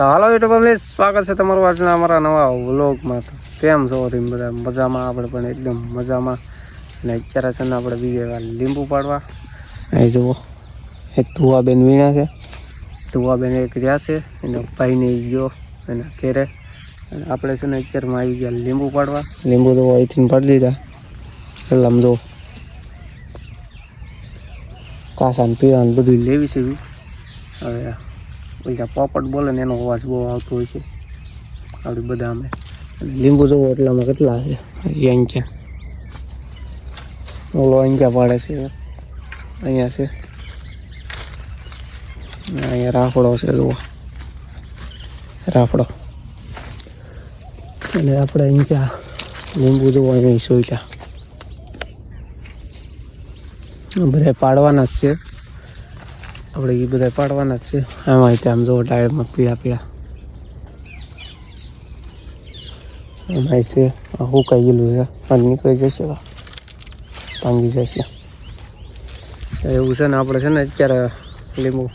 તો હાલો YouTube family સ્વાગત છે તમારું આજના અમારા નવા વ્લોગમાં. તો કેમ છો તેમ બધા? મજામાં? આપણે પણ એકદમ મજામાં. અને અત્યારે છે ને આપણે બીજે લીંબુ પાડવા. એ જુઓ, એક તુવાબેન વીણા છે. તુવાબેન એક રહ્યા છે. એના ભાઈને ગયો એના ઘેરે. અને આપણે છે ને અત્યારમાં આવી ગયા લીંબુ પાડવા. લીંબુ તો અહીંથી પાડી દીધા. આમ જો કાસાને પીવાનું બધું લેવી છે હવે ઓલા પોપટ બોલે ને એનો અવાજ બહુ આવતો હોય છે. આવડે બધા અમે લીંબુ જોવો એટલામાં કેટલા છે? અહીંયા ઓલો અહીંયા પાડે છે? અહીંયા છે. અહીંયા રાફડો છે, જુઓ. રાફડો. અને આપણે અહીંયા લીંબુ જોવો અહીંયા સોયલા બધા પાડવાના જ છે. આપણે એ બધા પાડવાના જ છે. આમાં ત્યાં આમ જોવો ટાયરમાં પીળા પીળા. એમાં છે. હુકાઈ ગયેલું છે? આ નીકળી જશે. ભાંગી જશે. એવું છે ને આપણે છે ને અત્યારે લીંબુ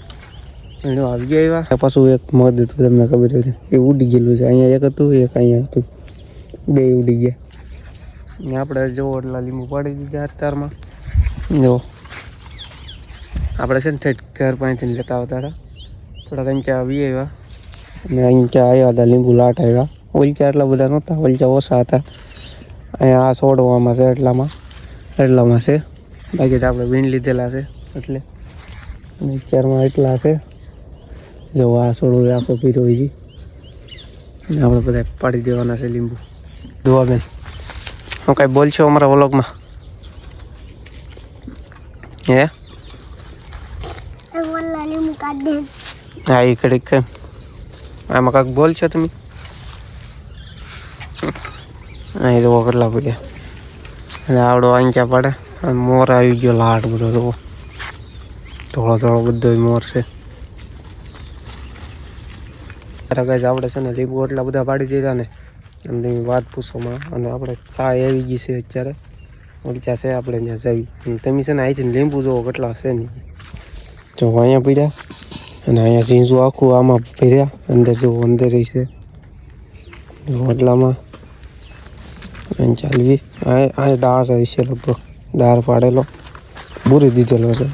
એનું આવી ગયા આવ્યા પાછું એક મધ હતું, તમને ખબર છે. એ ઉડી ગયેલું છે. અહીંયા એક હતું, એક અહીંયા હતું. બે ઉડી ગયા. ને આપણે જોવો એટલા લીંબુ પાડી દીધા અત્યારમાં. જો. આપણે છે ને ઠેઠ ઘર પાસેથી લેતા આવતા હતા. થોડાક અંચા આવી આવ્યા. અને અંચા આવ્યા હતા, લીંબુ લાટ આવ્યા. ઓલચા એટલા બધા નહોતા, ઓલચા ઓછા હતા. અહીંયા આ સોડવામાં છે, એટલામાં. એટલામાં છે. બાકી તો આપણે વીણ લીધેલા છે, એટલે. અને અત્યારમાં એટલા છે. જો આ સોડો આખો પીધો હોય ને આપણે બધા પાડી દેવાના છે લીંબુ. જોવા બેન. હું કાંઈ બોલ છો અમારા વ્લોગમાં? હે? હા એ ઘડીક. આમાં કાંક બોલ છો તમે? અહીં જુઓ કેટલા પડ્યા અને આવડો આંક્યા પડે. અને મોર આવી ગયો લાટ બધો, જુઓ. થોડો થોડો બધો મોર છે. ત્યારે કાંઈ આપણે છે ને, લીંબુ એટલા બધા પાડી દીધા ને એમ તમે વાત પૂછવામાં. અને આપણે ચા આવી ગઈ છે અત્યારે. ઓલચા છે આપણે ત્યાં જવી તમે છે ને અહીંથી લીંબુ જોવો કેટલા છે નહીં જો અહીંયા પીડ્યા અને અહીંયા ઝીંઝું આખું આમાં ભર્યા. અંદર જો અંદર છે. જો એટલામાં અહીં ચાલવી આ ડાળ હોય છે લગભગ. ડાળ પાડેલો. બુરી દીધેલો છે.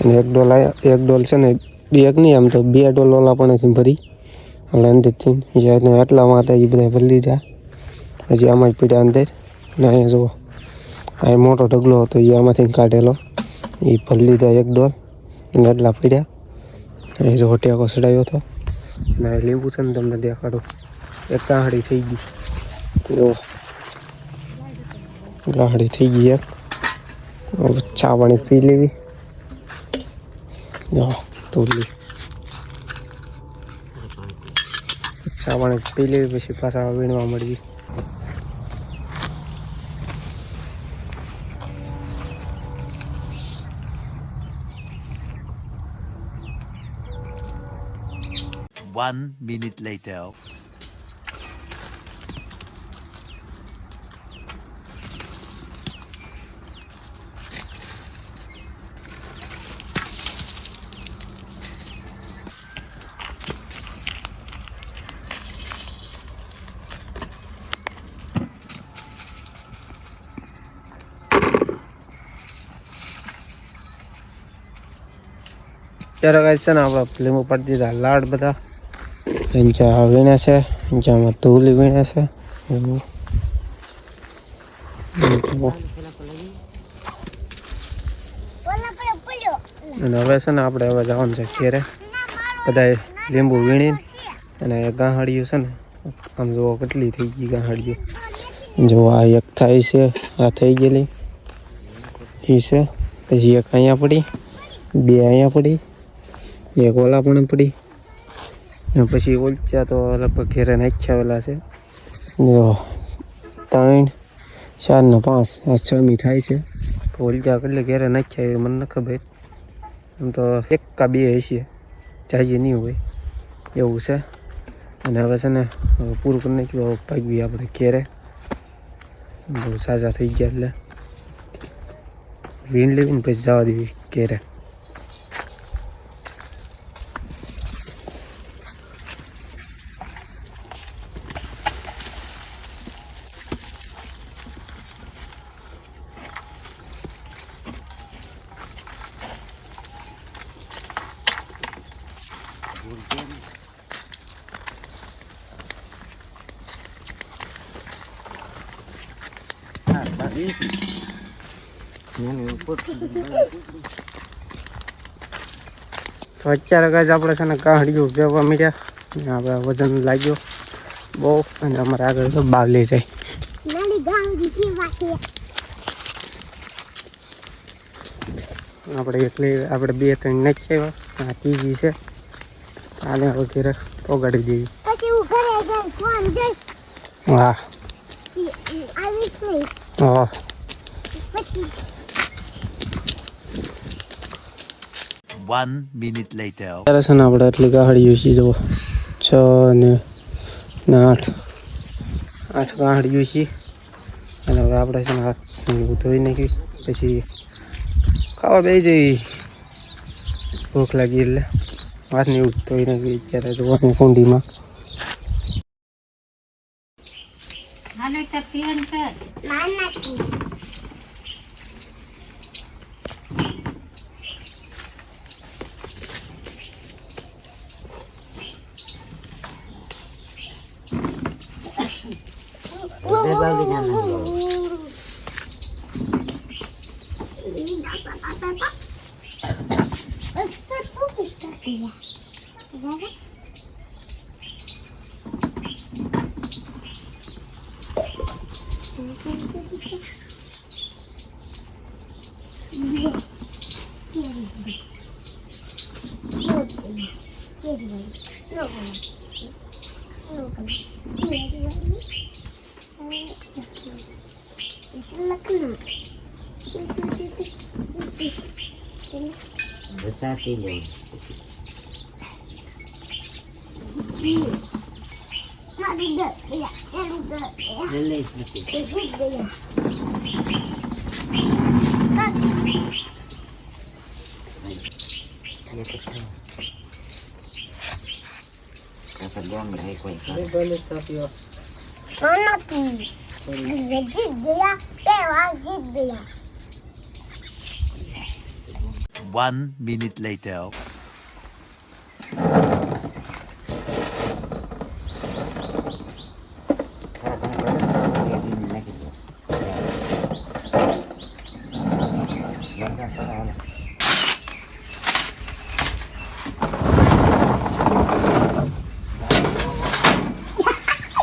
અને એક ડોલ આવ્યા એક ડોલ છે ને, બે એક નહીં, આમ તો બે ડોલ ઓલા પણ ભરી. આપણે અંદરથી. જ્યાં એટલામાં હતા એ બધા ભરી લીધા હજી આમાં જ પીડ્યા અંદર. ને અહીંયા જુઓ. આ મોટો ઢગલો હતો, એ આમાંથી કાઢેલો. એ ભરી લીધા એક ડોલ. એટલા પડ્યા. એ જો ટેકો ચડાવ્યો હતો. અને લીંબુ છે ને તમને દેખાડું. એક ગાહડી થઈ ગઈ. ગાહડી થઈ ગઈ એક. ચા પાણી પી લેવી. જો, તોલી. ચા પાણી પી લેવી, પછી પાછા વીણવા મળવી One minute later. ત્યારે કાંઈ છે ને આપણે પાડી દીધા લાડ બધા એંચા વીણે છે એંચામાં ધૂલી વીણે છે એવું. અને હવે છે ને આપણે હવે જવાનું છે ઘેરે. બધાએ લીંબુ વીણી અને ગાંહડિયું છે ને આમ જુઓ કેટલી થઈ ગઈ ગાંહડિયું જો આ એક થાય છે આ થઈ ગયેલી. એ છે પછી એક અહીંયા પડી બે અહીંયા પડી એક ઓલા પણ પડી. ને પછી ઓલચા તો લગભગ ઘેરે નાખ્યાવેલા છે. જો, ત્રણ, ચાર ને પાંચ, આ છમી થાય છે. તો ઓલચ્યા કેટલી ઘેરે નાખ્યા એ મને ન ખબર. આમ તો એક કા બે હશે. જાજી નહીં હોય. એવું છે. અને હવે છે ને પૂરું કરી નાખ્યું. ભાગવી આપણે ઘેરે. બહુ સાજા થઈ ગયા એટલે. વીણ લેવી ને પછી જવા દેવી ઘેરે. તો અત્યારે કાંઈ આપણે છે ને કાઢ્યું વેવા મળ્યા આપણે વજન લાગ્યો. બહુ. અને અમારે આગળ તો બાવલી જાય આપણે એટલે આપણે બે ત્રણ નાખી આવ્યા. આ ત્રીજી છે. આને વગેરે પોગાડી દેવી હા આવીશ નહીં. પછી One minute later. ત્યારે છે ને આપણે એટલી ગાહડીઓ છીએ જુઓ. છ ને ને આઠ. આઠ ગાહડીઓ છીએ અને હવે આપણે છે ને હાથ ધોઈ નાખી પછી ખાવા બે જઈ ભૂખ લાગી એટલે. હાથને એવું ધોઈ નાખી અત્યારે જોવાનું કુંડીમાં. tapi kan? Mana tuh? Udah bagi nama. હાલો તો ફોન કર નાના જીત ગયા બે વાર જીત ગયા One minute later. ચીકા દે ને હમ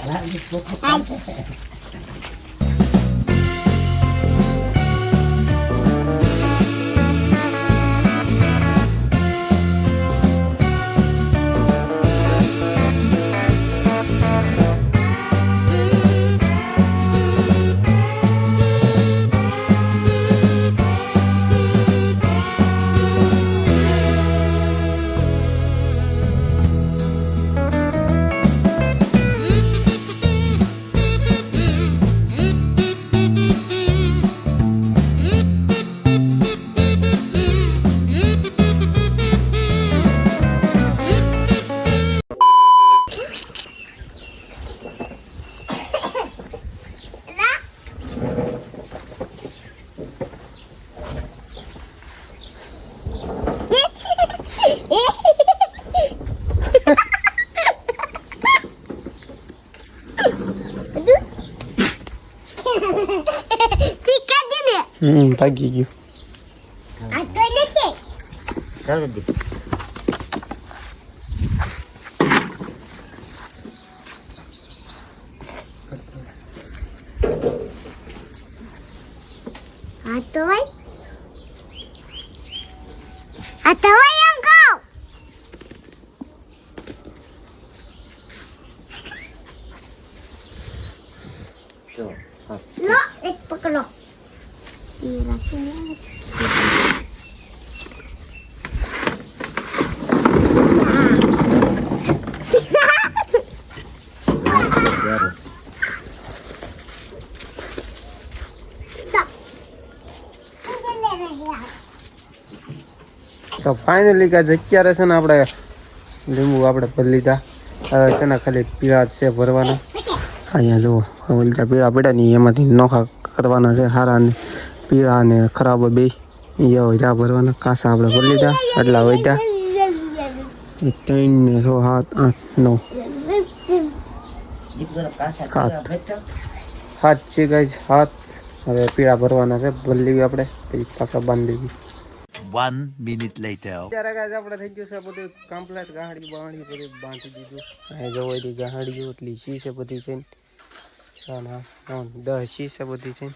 ભાગી ગયું આ તો નથી આ તો ભાઈ આ તો ભાઈ એમ કહું લો એક પકડો એ રાખી તો ફાઇનલી કાંઈ અત્યારે છે ને આપણે લીંબુ આપણે ભરી લીધા હવે છે ને ખાલી પીળા છે ભરવાના. અહીંયા જુઓ લીધા પીળા પડ્યા નહીં એમાંથી નોખા કરવાના છે, હારા ને પીળા ને ખરાબ બે. એ વધ્યા ભરવાના. કાંસા આપણે ભરી લીધા એટલા વધ્યા ત્રણ ને છ, સાત, આઠ, નવ. સાત. સાત છે ગાય સાત. હવે પીળા ભરવાના છે ભરી લેવી આપણે, પછી પાછા બાંધી દેવી One minute later. અત્યારે કાંઈ આપણે થઈ ગયું છે બધું કમ્પ્લેટ ગાહડી બાહડી બધું બાંધી દીધું. અહીં જોવો એની ગાહડીઓ એટલી શી છે બધી છે ના. દસ શી છે બધી છે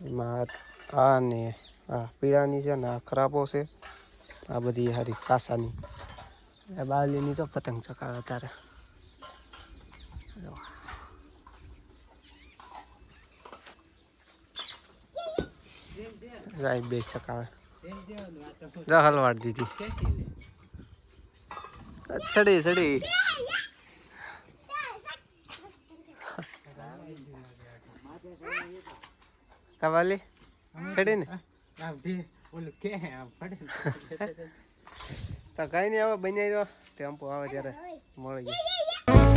એમાં આ આ પીળાની છે ને આ ખરાબો છે. આ બધી હારી કાસાની. આ બાવલીની તો પતંગ ચકાવે તારે રાઈ બે ચકાવે જા હલવાડ દીધી. ચડી ચડી. કવાલી ચડી ને? તો કઈ નહીં આવે બની રહ્યો. ટેમ્પો આવે ત્યારે મળી જાય